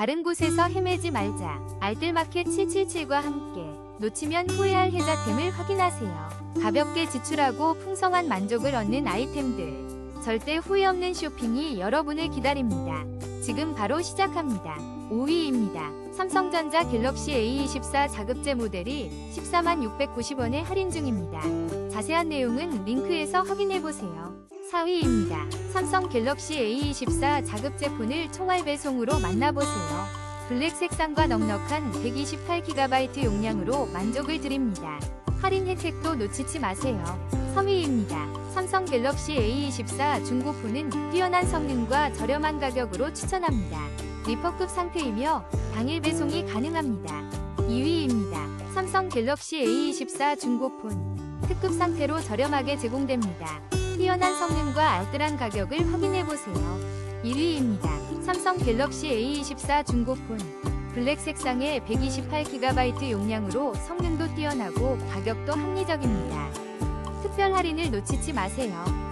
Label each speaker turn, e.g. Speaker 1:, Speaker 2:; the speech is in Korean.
Speaker 1: 다른 곳에서 헤매지 말자. 알뜰마켓 777과 함께 놓치면 후회할 혜자템을 확인하세요. 가볍게 지출하고 풍성한 만족을 얻는 아이템들. 절대 후회 없는 쇼핑이 여러분을 기다립니다. 지금 바로 시작합니다. 5위입니다. 삼성전자 갤럭시 A24 자급제 모델이 14만 690원에 할인 중입니다. 자세한 내용은 링크에서 확인해보세요. 4위입니다. 삼성 갤럭시 A24 자급 제 폰을 총알 배송으로 만나보세요. 블랙 색상과 넉넉한 128GB 용량으로 만족을 드립니다. 할인 혜택도 놓치지 마세요. 3위입니다. 삼성 갤럭시 A24 중고폰은 뛰어난 성능과 저렴한 가격으로 추천합니다. 리퍼급 상태이며 당일 배송이 가능합니다. 2위입니다. 삼성 갤럭시 A24 중고폰 특급 상태로 저렴하게 제공됩니다. 뛰어난 성능과 알뜰한 가격을 확인해보세요. 1위입니다. 삼성 갤럭시 A24 중고폰 블랙 색상의 128GB 용량으로 성능도 뛰어나고 가격도 합리적입니다. 특별 할인을 놓치지 마세요.